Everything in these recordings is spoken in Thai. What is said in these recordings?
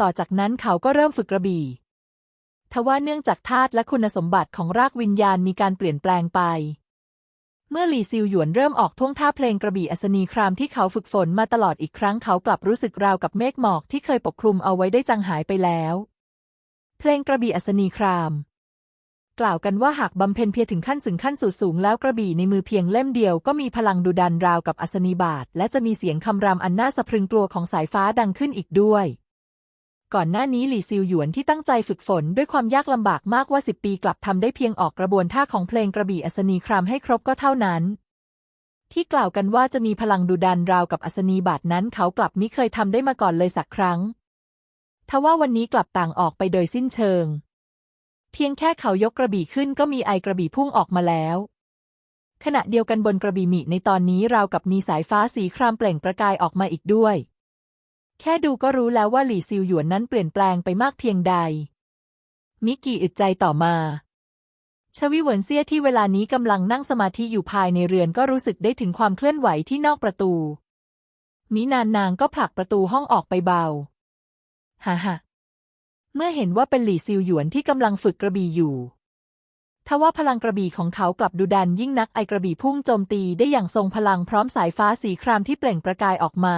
ต่อจากนั้นเขาก็เริ่มฝึกกระบี่ ทว่าเนื่องจากธาตุและคุณสมบัติของรากวิญญาณมีการเปลี่ยนแปลงไป เมื่อหลี่ซิวหยวนเริ่มออกท่วงท่าเพลงกระบี่อัศนีครามที่เขาฝึกฝนมาตลอดอีกครั้งเขากลับรู้สึกราวกับเมฆหมอกที่เคยปกคลุมเอาไว้ได้จางหายไปแล้ว เพลงกระบี่อัศนีคราม กล่าวกันว่าหากบำเพ็ญเพียรถึงขั้นสึงขั้นสูสูงแล้วกระบี่ในมือเพียงเล่มเดียวก็มีพลังดุดันราวกับอัศนีบาทและจะมีเสียงคำรำอันน่าสะพรึงกลัวของสายฟ้าดังขึ้นอีกด้วย ก่อนหน้านี้หลี่ซิวหยวนที่ตั้งใจฝึกฝนด้วยความยากลำบากมากว่าสิบปีกลับทำได้เพียงออกกระบวนท่าของเพลงกระบี่อัศนีครามให้ครบก็เท่านั้น ที่กล่าวกันว่าจะมีพลังดุดันราวกับอัศนีบาทนั้นเขากลับมิเคยทำได้มาก่อนเลยสักครั้งทว่าวันนี้กลับต่างออกไปโดยสิ้นเชิง เพียงแค่เขายกกระบี่ขึ้นก็มีไอกระบี่พุ่งออกมาแล้วขณะเดียวกันบนกระบี่มิในตอนนี้ราวกับมีสายฟ้าสีครามเปล่งประกายออกมาอีกด้วย แค่ดูก็รู้แล้วว่าหลี่ซิวหยวนนั้นเปลี่ยนแปลงไปมากเพียงใด มิกี่อึดใจต่อมาชวิเหวินเซียที่เวลานี้กำลังนั่งสมาธิอยู่ภายในเรือนก็รู้สึกได้ถึงความเคลื่อนไหวที่นอกประตูมินานนางก็ผลักประตูห้องออกไปเบาฮ่าฮ่าเมื่อเห็นว่าเป็นหลี่ซิวหยวนที่กำลังฝึกกระบี่อยู่ ทว่าพลังกระบี่ของเขากลับดุดันยิ่งนักไอกระบี่พุ่งโจมตีได้อย่างทรงพลังพร้อมสายฟ้าสีครามที่เปล่งประกายออกมา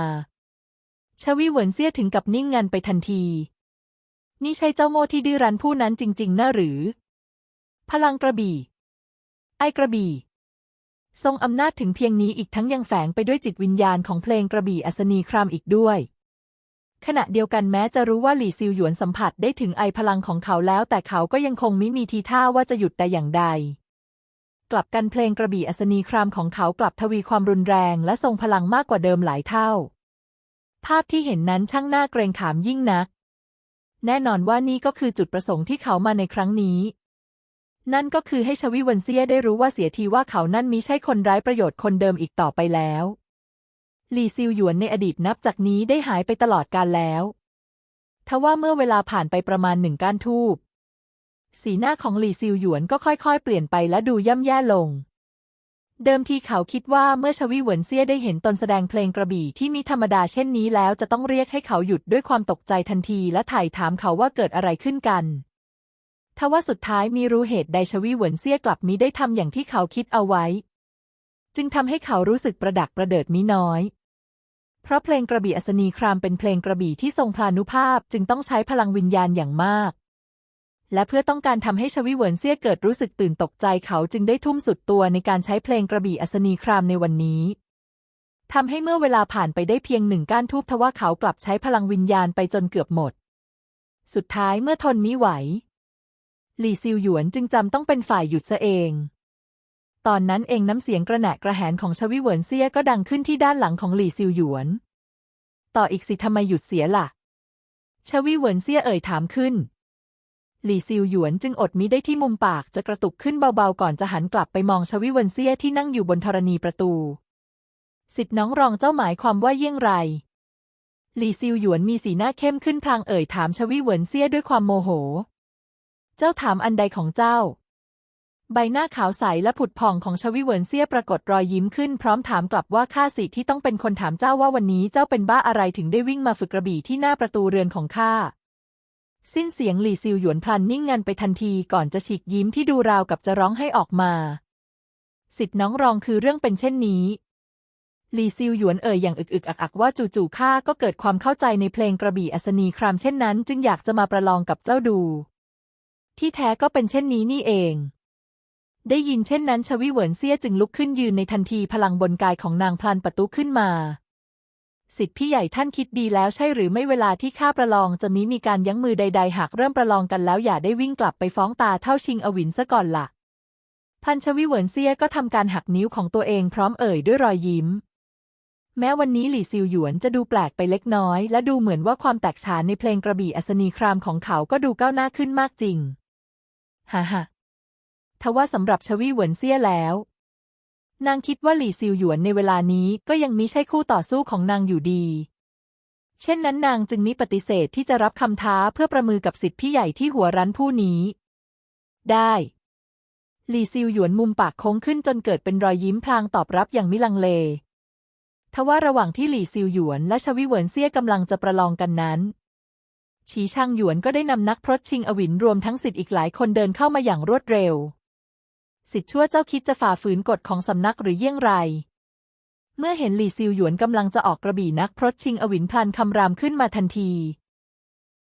ชวิเหวินเซี่ยถึงกับนิ่งงันไปทันที นี่ใช่เจ้าโง่ที่ดื้อรั้นผู้นั้นจริงๆนะหรือ พลังกระบี่ ไอกระบี่ ทรงอำนาจถึงเพียงนี้อีกทั้งยังแฝงไปด้วยจิตวิญญาณของเพลงกระบี่อัศนีครามอีกด้วย ขณะเดียวกันแม้จะรู้ว่าหลี่ซิวหยวนสัมผัสได้ถึงไอพลังของเขาแล้ว แต่เขาก็ยังคงมิมีทีท่าว่าจะหยุดแต่อย่างใดกลับกันเพลงกระบี่อัศนีครามของเขากลับทวีความรุนแรงและทรงพลังมากกว่าเดิมหลายเท่า ภาพที่เห็นนั้นช่างน่าเกรงขามยิ่งนัก แน่นอนว่านี่ก็คือจุดประสงค์ที่เขามาในครั้งนี้ นั่นก็คือให้ชวิเวนเซียได้รู้ว่าเสียทีว่าเขานั่นมิใช่คนร้ายประโยชน์คนเดิมอีกต่อไปแล้วหลี่ซิวหยวนในอดีตนับจากนี้ได้หายไปตลอดกาลแล้ว ทว่าเมื่อเวลาผ่านไปประมาณหนึ่งก้านทูบสีหน้าของหลี่ซิวหยวนก็ค่อยๆ เปลี่ยนไปและดูย่ำแย่ลง เดิมทีเขาคิดว่าเมื่อชวิเหวินเซี่ยได้เห็นตนแสดงเพลงกระบี่ที่มีธรรมดาเช่นนี้แล้วจะต้องเรียกให้เขาหยุดด้วยความตกใจทันทีและถ่ายถามเขาว่าเกิดอะไรขึ้นกัน ทว่าสุดท้ายมีรู้เหตุใดชวิเหวินเซี่ยกลับมิได้ทำอย่างที่เขาคิดเอาไว้ จึงทำให้เขารู้สึกประดักประเดิดมิน้อย เพราะเพลงกระบี่อัศนีครามเป็นเพลงกระบี่ที่ทรงพลานุภาพจึงต้องใช้พลังวิญญาณอย่างมาก และเพื่อต้องการทำให้ชวิเหวินเซี่ยเกิดรู้สึกตื่นตกใจเขาจึงได้ทุ่มสุดตัวในการใช้เพลงกระบี่อัศนีครามในวันนี้ทำให้เมื่อเวลาผ่านไปได้เพียงหนึ่งก้านทูบทว่าเขากลับใช้พลังวิญญาณไปจนเกือบหมด สุดท้ายเมื่อทนมิไหว หลี่ซิวหยวนจึงจำต้องเป็นฝ่ายหยุดซะเอง ตอนนั้นเองน้ำเสียงกระแหนะกระแหนของชวิเหวินเซี่ยก็ดังขึ้นที่ด้านหลังของหลี่ซิวหยวน ต่ออีกสิทำไมหยุดเสียล่ะ ชวิเหวินเซี่ยเอ่ยถามขึ้น หลี่ซิวหยวนจึงอดมิได้ที่มุมปากจะกระตุกขึ้นเบาๆก่อนจะหันกลับไปมองชวิเวินเซียที่นั่งอยู่บนธรณีประตู สิทธิน้องรองเจ้าหมายความว่าเยี่ยงไร หลี่ซิวหยวนมีสีหน้าเข้มขึ้นพลางเอ่ยถามชวิเวินเซียด้วยความโมโห เจ้าถามอันใดของเจ้า ใบหน้าขาวใสและผุดผ่องของชวิเวินเซียปรากฏรอยยิ้มขึ้นพร้อมถามกลับว่าข้าสิที่ต้องเป็นคนถามเจ้าว่าวันนี้เจ้าเป็นบ้าอะไรถึงได้วิ่งมาฝึกกระบี่ที่หน้าประตูเรือนของข้า สิ้นเสียงหลี่ซิวหยวนพลันนิ่งงันไปทันทีก่อนจะฉีกยิ้มที่ดูราวกับจะร้องให้ออกมา สิทธิน้องรองคือเรื่องเป็นเช่นนี้ หลี่ซิวหยวนเอ่ยอย่างอึกๆอักอักว่าจู่ๆข้าก็เกิดความเข้าใจในเพลงกระบี่อัศนีครามเช่นนั้น จึงอยากจะมาประลองกับเจ้าดู ที่แท้ก็เป็นเช่นนี้นี่เอง ได้ยินเช่นนั้นชวิเหวินเซี่ยจึงลุกขึ้นยืนในทันทีพลังบนกายของนางพลันประตูขึ้นมา สิทธิพี่ใหญ่ท่านคิดดีแล้วใช่หรือไม่เวลาที่ข้าประลองจะมีมีการยั้งมือใด ๆ หากเริ่มประลองกันแล้วอย่าได้วิ่งกลับไปฟ้องตาเท่าชิงอวินซะก่อนละ่ะ พันชวิเหวินเซียก็ทำการหักนิ้วของตัวเองพร้อมเอ่ยด้วยรอยยิ้ม แม้วันนี้หลี่ซิวหยวนจะดูแปลกไปเล็กน้อย และดูเหมือนว่าความแตกฉานในเพลงกระบี่อัศนีครามของเขาก็ดูก้าวหน้าขึ้นมากจริงฮ่าฮ่าทว่าสำหรับชวีเหวินเซียแล้ว นางคิดว่าหลี่ซิวหยวนในเวลานี้ก็ยังมิใช่คู่ต่อสู้ของนางอยู่ดี เช่นนั้นนางจึงมิปฏิเสธที่จะรับคำท้าเพื่อประมือกับสิทธิพี่ใหญ่ที่หัวรั้นผู้นี้ ได้ หลี่ซิวหยวนมุมปากโค้งขึ้นจนเกิดเป็นรอยยิ้มพลางตอบรับอย่างมิลังเลทว่าระหว่างที่หลี่ซิวหยวนและชวิเหวินเซี่ยกำลังจะประลองกันนั้นฉีช่างหยวนก็ได้นำนักพรตชิงอวินรวมทั้งสิทธิ์อีกหลายคนเดินเข้ามาอย่างรวดเร็ว สิทธิ์ชั่วเจ้าคิดจะฝ่าฝืนกฎของสำนักหรือเยี่ยงไร เมื่อเห็นหลี่ซิวหยวนกำลังจะออกกระบี่นักพรตชิงอวินพลันคำรามขึ้นมาทันที